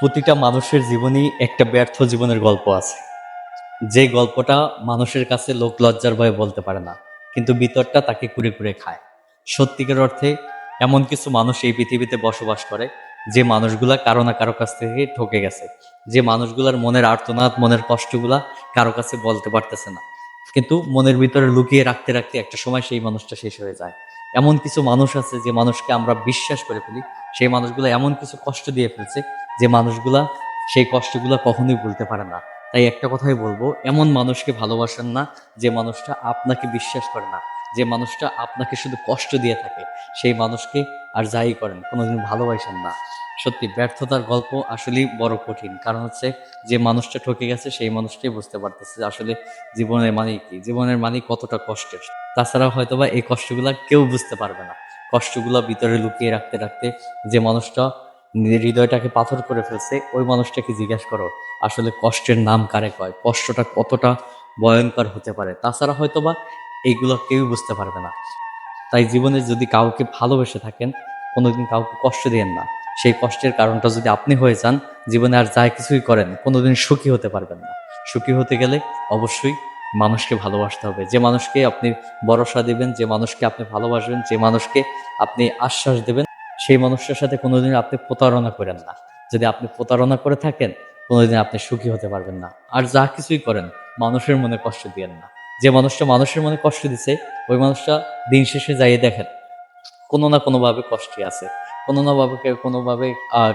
প্রতিটা মানুষের জীবনেই একটা ব্যর্থ জীবনের গল্প আছে। যে গল্পটা মানুষের কাছে লোক লজ্জার ভয়ে বলতে পারে না, কিন্তু ভিতরটা তাকে কুড়ে কুড়ে খায়। সত্যিকার অর্থে এমন কিছু মানুষ এই পৃথিবীতে বসবাস করে, যে মানুষগুলা কারও না কারও কাছ থেকে ঠকে গেছে। যে মানুষগুলার মনের আর্তনাদ, মনের কষ্টগুলা কারও কাছে বলতে পারতেছে না। কিন্তু মনের ভিতরে লুকিয়ে রাখতে রাখতে একটা সময় সেই মানুষটা শেষ হয়ে যায়। এমন কিছু মানুষ আছে যে মানুষকে আমরা বিশ্বাস করে ফেলি। সেই মানুষগুলো এমন কিছু কষ্ট দিয়ে ফেলছে যে মানুষগুলা সেই কষ্টগুলো কখনোই ভুলতে পারে না। তাই একটা কথাই বলব, এমন মানুষকে ভালোবাসেন না যে মানুষটা আপনাকে বিশ্বাস করে না। যে মানুষটা আপনাকে শুধু কষ্ট দিয়ে থাকে, সেই মানুষকে আর যাই করেন কোনোদিন ভালোবাসেন না। সত্যি, ব্যর্থতার গল্প আসলেই বড় কঠিন। কারণ হচ্ছে, যে মানুষটা ঠকে গেছে, সেই মানুষটাই বুঝতে পারতেছে আসলে জীবনের মানে কি, জীবনের মানে কতটা কষ্টের। তাছাড়া হয়তোবা এই কষ্টগুলা কেউ বুঝতে পারবে না। কষ্টগুলো ভিতরে লুকিয়ে রাখতে রাখতে যে মানুষটা হৃদয়টাকে পাথর করে ফেলছে, ওই মানুষটাকে জিজ্ঞাসা করো, আসলে কষ্টের নাম কারে কয়? কষ্টটা কতটা ভয়ঙ্কর হতে পারে? তাছাড়া হয়তোবা এইগুলো কেউ বুঝতে পারবে না। তাই জীবনে যদি কাউকে ভালোবেসে থাকেন, কোনোদিন কাউকে কষ্ট দিয়েন না। সেই কষ্টের কারণটা যদি আপনি হয়ে যান, জীবনে আর যা কিছুই করেন, কোনোদিন সুখী হতে পারবেন না। সুখী হতে গেলে অবশ্যই মানুষকে ভালোবাসতে হবে। যে মানুষকে আপনি ভরসা দিবেন, যে মানুষকে আপনি ভালোবাসবেন, যে মানুষকে আপনি আশ্বাস দেবেন, সেই মানুষটার সাথে কোনোদিন আপনি প্রতারণা করেন না। যদি আপনি প্রতারণা করে থাকেন, কোনোদিন আপনি সুখী হতে পারবেন না। আর যা কিছুই করেন, মানুষের মনে কষ্ট দিয়েন না। যে মানুষটা মানুষের মনে কষ্ট দিছে, ওই মানুষটা দিন শেষে যাইয়ে দেখেন, কোনো না কোনোভাবে কষ্টে আছে, কোনো না ভাবে কোনোভাবে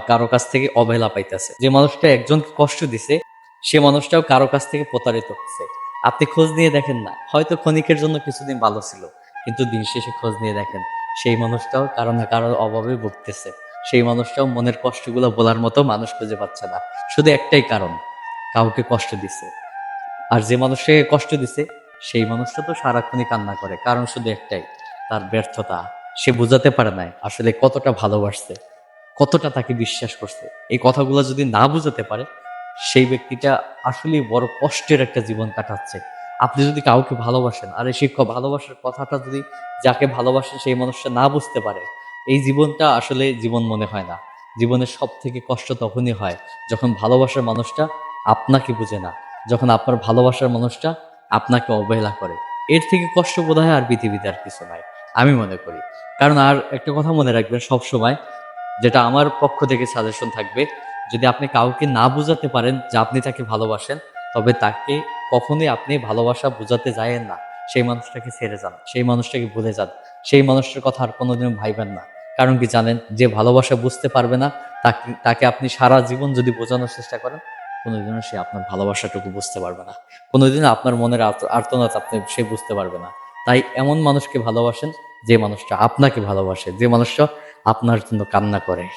কারও কাছ থেকে অবহেলা পাইতেছে। যে মানুষটা একজনকে কষ্ট দিছে, সে মানুষটাও কারও কাছ থেকে প্রতারিত হচ্ছে। আপনি খোঁজ নিয়ে দেখেন না, হয়তো ক্ষণিকের জন্য কিছুদিন ভালো ছিল, কিন্তু দিন শেষে খোঁজ নিয়ে দেখেন, সেই মানুষটাও কারও না কারোর অভাবে ভুগতেছে। সেই মানুষটাও মনের কষ্টগুলো বলার মতো মানুষ খুঁজে পাচ্ছে না। শুধু একটাই কারণ, কাউকে কষ্ট দিছে। আর যে মানুষকে কষ্ট দিছে সেই মানুষটা তো সারাক্ষণই কান্না করে, কারণ শুধু একটাই, তার ব্যর্থতা। সে বোঝাতে পারে নাই আসলে কতটা ভালোবাসছে, কতটা তাকে বিশ্বাস করছে। এই কথাগুলো যদি না বুঝাতে পারে, সেই ব্যক্তিটা আসলেই বড় কষ্টের একটা জীবন কাটাচ্ছে। আপনি যদি কাউকে ভালোবাসেন, আর এই শিক্ষক ভালোবাসার কথাটা যদি যাকে ভালোবাসেন সেই মানুষটা না বুঝতে পারে, এই জীবনটা আসলে জীবন মনে হয় না। জীবনের সব থেকে কষ্ট তখনই হয় যখন ভালোবাসার মানুষটা আপনাকে বুঝে না, যখন আপনার ভালোবাসার মানুষটা আপনাকে অবহেলা করে। এর থেকে কষ্ট বোধ হয় আর পৃথিবীতে আর কিছু নাই, আমি মনে করি। কারণ আর একটা কথা মনে রাখবেন সব সময় যেটা আমার পক্ষ থেকে সাজেশন থাকবে, যদি আপনি কাউকে না বোঝাতে পারেন যে আপনি তাকে ভালোবাসেন, তবে তাকে কখনোই আপনি ভালোবাসা বোঝাতে যায়েন না। সেই মানুষটাকে ছেড়ে যান, সেই মানুষটাকে ভুলে যান, সেই মানুষটার কথা আর কোনোদিনও ভাইবেন না। কারণ কি জানেন, যে ভালোবাসা বুঝতে পারবে না, তাকে তাকে আপনি সারা জীবন যদি বোঝানোর চেষ্টা করেন কোনোদিনও সে আপনার ভালোবাসাটুকু বুঝতে পারবে না। কোনোদিন আপনার মনের আর্ত- আর্তনাদ আপনি সে বুঝতে পারবে না। তাই এমন মানুষকে ভালোবাসেন যে মানুষটা আপনাকে ভালোবাসে, যে মানুষটা আপনার জন্য কান্না করে।